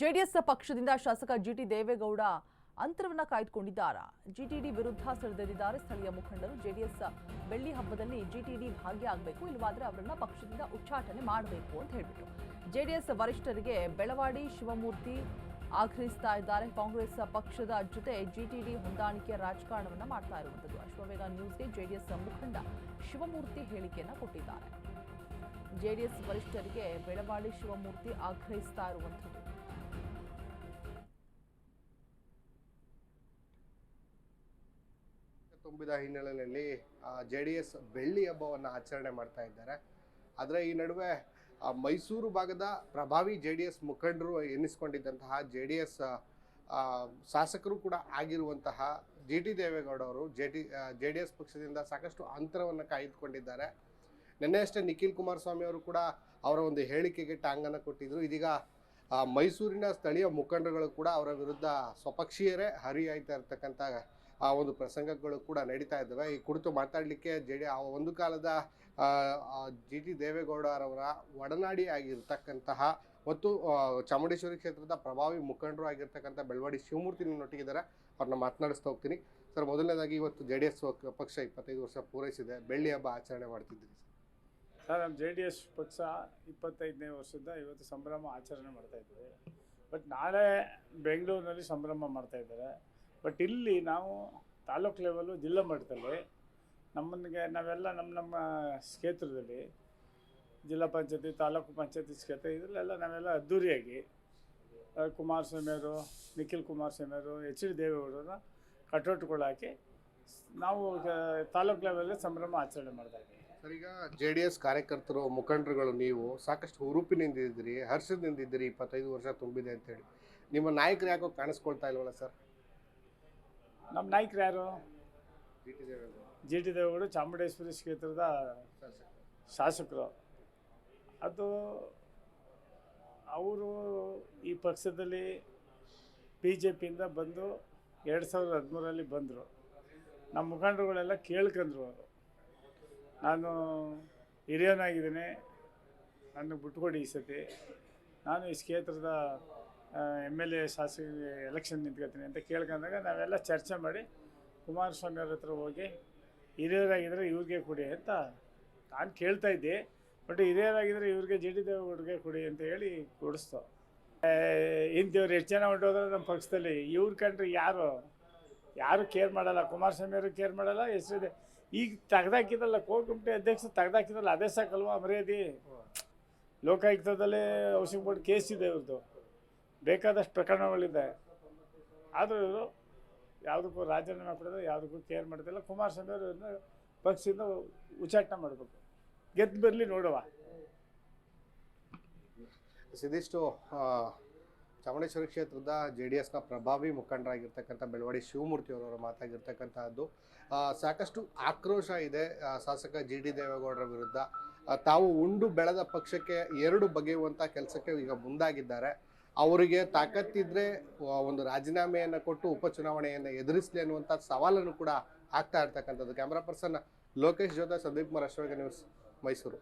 JDS ಪಕ್ಷದಿಂದ ಶಾಸಕ ಜಿಟಿ ದೇವೇಗೌಡ ಅಂತರವನ್ನ ಕಾಯ್ದುಕೊಂಡಿದ್ದಾರೆ. ಜಿಟಿಡಿ ವಿರುದ್ಧ ಸೆಳೆದಿದ್ದಾರೆ ಸ್ಥಳೀಯ ಮುಖಂಡರು. ಜೆಡಿಎಸ್ ಬೆಳ್ಳಿ ಹಬ್ಬದಲ್ಲಿ ಜಿಟಿಡಿ ಭಾಗಿಯಾಗಬೇಕು ಇಲ್ಲವಾದ್ರೆ ಅವರನ್ನ ಪಕ್ಷದಿಂದ ಉಚ್ಚಾಟನೆ ಮಾಡಬೇಕು ಅಂತ ಹೇಳ್ಬಿಟ್ಟು ಜೆಡಿಎಸ್ ವರಿಷ್ಠರಿಗೆ ಬೆಳವಾಡಿ ಶಿವಮೂರ್ತಿ ಆಗ್ರಹಿಸ್ತಾ ಇದ್ದಾರೆ. ಕಾಂಗ್ರೆಸ್ ಪಕ್ಷದ ಜೊತೆ ಜಿಟಿಡಿ ಹೊಂದಾಣಿಕೆ ರಾಜಕಾರಣವನ್ನ ಮಾಡ್ತಾ ಇರುವಂತದ್ದು ಅಶ್ವವೇಗ ನ್ಯೂಸ್ಗೆ ಜೆಡಿಎಸ್ ಮುಖಂಡ ಶಿವಮೂರ್ತಿ ಹೇಳಿಕೆಯನ್ನ ಕೊಟ್ಟಿದ್ದಾರೆ. ಜೆಡಿಎಸ್ ವರಿಷ್ಠರಿಗೆ ಬೆಳವಾಡಿ ಶಿವಮೂರ್ತಿ ಆಗ್ರಹಿಸ್ತಾ ಇರುವಂಥದ್ದು. ತುಂಬಿದ ಹಿನ್ನೆಲೆಯಲ್ಲಿ ಜೆ ಡಿ ಎಸ್ ಬೆಳ್ಳಿ ಹಬ್ಬವನ್ನು ಆಚರಣೆ ಮಾಡ್ತಾ ಇದ್ದಾರೆ. ಆದರೆ ಈ ನಡುವೆ ಮೈಸೂರು ಭಾಗದ ಪ್ರಭಾವಿ ಜೆ ಡಿ ಎಸ್ ಮುಖಂಡರು ಎನ್ನಿಸ್ಕೊಂಡಿದ್ದಂತಹ ಜೆ ಡಿ ಎಸ್ ಶಾಸಕರು ಕೂಡ ಆಗಿರುವಂತಹ ಜಿ ಟಿ ದೇವೇಗೌಡ ಅವರು J T J D S ಪಕ್ಷದಿಂದ ಸಾಕಷ್ಟು ಅಂತರವನ್ನು ಕಾಯ್ದುಕೊಂಡಿದ್ದಾರೆ. ನಿನ್ನೆ ಅಷ್ಟೇ ನಿಖಿಲ್ ಕುಮಾರಸ್ವಾಮಿ ಅವರು ಕೂಡ ಅವರ ಒಂದು ಹೇಳಿಕೆಗೆ ಟಾಂಗನ್ನು ಕೊಟ್ಟಿದ್ರು. ಇದೀಗ ಮೈಸೂರಿನ ಸ್ಥಳೀಯ ಮುಖಂಡರುಗಳು ಕೂಡ ಅವರ ವಿರುದ್ಧ ಸ್ವಪಕ್ಷೀಯರೇ ಹರಿಯಾಯ್ತಾ ಇರ್ತಕ್ಕಂಥ ಆ ಒಂದು ಪ್ರಸಂಗಗಳು ಕೂಡ ನಡೀತಾ ಇದ್ದಾವೆ. ಈ ಕುರಿತು ಮಾತಾಡಲಿಕ್ಕೆ ಜೆ ಡಿ ಆ ಒಂದು ಕಾಲದ ಜಿ ಟಿ ದೇವೇಗೌಡರವರ ಒಡನಾಡಿ ಆಗಿರ್ತಕ್ಕಂತಹ ಮತ್ತು ಚಾಮುಂಡೇಶ್ವರಿ ಕ್ಷೇತ್ರದ ಪ್ರಭಾವಿ ಮುಖಂಡರು ಆಗಿರ್ತಕ್ಕಂಥ ಬೆಳವಾಡಿ ಶಿವಮೂರ್ತಿ ನನ್ನೊಟ್ಟಿಗಿದ್ದಾರೆ. ಅವ್ರನ್ನ ಮಾತನಾಡಿಸ್ತಾ ಹೋಗ್ತೀನಿ. ಸರ್, ಮೊದಲನೇದಾಗಿ ಇವತ್ತು ಜೆ ಡಿ ಎಸ್ ಪಕ್ಷ ಇಪ್ಪತ್ತೈದು ವರ್ಷ ಪೂರೈಸಿದೆ. ಬೆಳ್ಳಿ ಹಬ್ಬ ಆಚರಣೆ ಮಾಡ್ತಿದ್ದೀರಿ ಸರ್? ಸರ್, ನಮ್ಮ ಜೆ ಡಿ ಎಸ್ ಪಕ್ಷ ಇಪ್ಪತ್ತೈದನೇ ವರ್ಷದ ಇವತ್ತು ಸಂಭ್ರಮ ಆಚರಣೆ ಮಾಡ್ತಾ ಇದ್ದೀವಿ ಬಟ್ ನಾಳೆ ಬೆಂಗಳೂರಿನಲ್ಲಿ ಸಂಭ್ರಮ ಮಾಡ್ತಾ ಇದ್ದಾರೆ. ಬಟ್ ಇಲ್ಲಿ ನಾವು ತಾಲೂಕು ಲೆವೆಲು ಜಿಲ್ಲಾ ಮಟ್ಟದಲ್ಲಿ ನಮ್ಮನಿಗೆ ನಾವೆಲ್ಲ ನಮ್ಮ ನಮ್ಮ ಕ್ಷೇತ್ರದಲ್ಲಿ ಜಿಲ್ಲಾ ಪಂಚಾಯತಿ, ತಾಲೂಕು ಪಂಚಾಯತಿ ಕ್ಷೇತ್ರ, ಇದರಲ್ಲೆಲ್ಲ ನಾವೆಲ್ಲ ಅದ್ಧೂರಿಯಾಗಿ ಕುಮಾರಸ್ವಾಮಿ ಅವರು, ನಿಖಿಲ್ ಕುಮಾರಸ್ವಾಮಿ ಅವರು, ಎಚ್ ಡಿ ದೇವೇಗೌಡರನ್ನ ಕಟೌಟ್ಗಳು ಹಾಕಿ ನಾವು ತಾಲೂಕು ಲೆವೆಲಲ್ಲಿ ಸಂಭ್ರಮ ಆಚರಣೆ ಇದ್ದೀವಿ. ಸರ್, ಈಗ ಜೆ ಡಿ ಎಸ್ ಕಾರ್ಯಕರ್ತರು, ಮುಖಂಡರುಗಳು ನೀವು ಸಾಕಷ್ಟು ಹುರುಪಿನಿಂದ ಇದ್ದೀರಿ, ಹರ್ಷದಿಂದ ಇದ್ದೀರಿ, ಇಪ್ಪತ್ತೈದು ವರ್ಷ ತುಂಬಿದೆ ಅಂತೇಳಿ ನಿಮ್ಮ ನಾಯಕರು ಯಾಕೋ ಕಾಣಿಸ್ಕೊಳ್ತಾ ಇಲ್ವಲ್ಲ ಸರ್? ನಮ್ಮ ನಾಯಕರು ಯಾರು? ಜಿ ಟಿ ದೇವೇಗೌಡರು ಚಾಮುಂಡೇಶ್ವರಿ ಕ್ಷೇತ್ರದ ಶಾಸಕರು. ಅದು ಅವರು ಈ ಪಕ್ಷದಲ್ಲಿ ಬಿ ಜೆ ಪಿಯಿಂದ ಬಂದು ಎರಡು ಸಾವಿರದ ಹದಿಮೂರರಲ್ಲಿ ಬಂದರು. ನಮ್ಮ ಮುಖಂಡರುಗಳೆಲ್ಲ ಕೇಳ್ಕೊಂಡ್ರು ಅವರು. ನಾನು ಹಿರಿಯನಾಗಿದ್ದೀನಿ. ನನಗೆ ಬಿಟ್ಕೊಡಿ ಈ ಸತಿ. ನಾನು ಈ ಕ್ಷೇತ್ರದ ಎಂ ಎಲ್ ಎ ಶಾಸಕ ಎಲೆಕ್ಷನ್ ನಿಂತ್ಕೊತೀನಿ ಅಂತ ಕೇಳ್ಕೊಂಡಾಗ ನಾವೆಲ್ಲ ಚರ್ಚೆ ಮಾಡಿ ಕುಮಾರಸ್ವಾಮಿ ಅವ್ರ ಹತ್ರ ಹೋಗಿ ಹಿರಿಯರಾಗಿದ್ದರೆ ಇವ್ರಿಗೆ ಕೊಡಿ ಅಂತ ನಾನು ಕೇಳ್ತಾ ಇದ್ದೆ. ಬಟ್ ಹಿರಿಯರಾಗಿದ್ದರೆ ಇವ್ರಿಗೆ ಜಿ ಡಿ ದೇವೇಗೌಡರಿಗೆ ಕೊಡಿ ಅಂತ ಹೇಳಿ ಕೊಡಿಸ್ತು. ಇಂಥವ್ರು ಎಷ್ಟು ಜನ ಹೊಂಟೋದ್ರೆ ನಮ್ಮ ಪಕ್ಷದಲ್ಲಿ? ಇವ್ರ ಕಂಡ್ರೆ ಯಾರು? ಯಾರು ಕೇರ್ ಮಾಡಲ್ಲ? ಕುಮಾರಸ್ವಾಮಿ ಅವರು ಕೇರ್ ಮಾಡಲ್ಲ? ಇದೆ ಈಗ ತೆಗ್ದಾಕಿದಲ್ಲ ಕೋರ್ ಕಮಿಟಿ ಅಧ್ಯಕ್ಷ ತೆಗ್ದಾಕಿದಲ್ಲ ಅದೇ ಸಾಕಲ್ವಾ ಮರ್ಯಾದೆ. ಲೋಕಾಯುಕ್ತದಲ್ಲೇ ಬೋರ್ಡ್ ಕೇಸ್ ಇದೆ ಇವ್ರದ್ದು ಬೇಕಾದಷ್ಟು ಪ್ರಕರಣಗಳಿದೆ. ಆದರೂ ಇವರು ಯಾವುದಕ್ಕೂ ರಾಜೀನಾಮೆ ಕೊಡೋದು ಯಾವುದಕ್ಕೂ ಕೇರ್ ಮಾಡೋದಿಲ್ಲ. ಕುಮಾರಸ್ವಾಮಿ ಅವರು ಇವ್ರನ್ನ ಪಕ್ಷದಿಂದ ಉಚ್ಚಾಟನೆ ಮಾಡಬೇಕು. ಗೆದ್ದು ಬರಲಿ ನೋಡುವ. ಇದಿಷ್ಟು ಚಾಮುಂಡೇಶ್ವರಿ ಕ್ಷೇತ್ರದ ಜೆ ಡಿ ಎಸ್ನ ಪ್ರಭಾವಿ ಮುಖಂಡರಾಗಿರ್ತಕ್ಕಂಥ ಬೆಳವಾಡಿ ಶಿವಮೂರ್ತಿ ಅವರವರು ಮಾತಾಗಿರ್ತಕ್ಕಂಥದ್ದು ಸಾಕಷ್ಟು ಆಕ್ರೋಶ ಇದೆ ಶಾಸಕ ಜಿ ಡಿ ದೇವೇಗೌಡರ ವಿರುದ್ಧ. ತಾವು ಉಂಡು ಬೆಳೆದ ಪಕ್ಷಕ್ಕೆ ಎರಡು ಬಗೆಯುವಂಥ ಕೆಲಸಕ್ಕೆ ಈಗ ಮುಂದಾಗಿದ್ದಾರೆ. ಅವರಿಗೆ ತಾಕತ್ತಿದ್ರೆ ಒಂದು ರಾಜೀನಾಮೆಯನ್ನು ಕೊಟ್ಟು ಉಪಚುನಾವಣೆಯನ್ನು ಎದುರಿಸಲಿ ಅನ್ನುವಂಥ ಸವಾಲನ್ನು ಕೂಡ ಆಗ್ತಾ ಇರ್ತಕ್ಕಂಥದ್ದು. ಕ್ಯಾಮ್ರಾ ಪರ್ಸನ್ ಲೋಕೇಶ್ ಜೋಧ ಸಂದೀಪ್ ಕುಮಾರ್ ಅಶ್ವಗ ನ್ಯೂಸ್ ಮೈಸೂರು.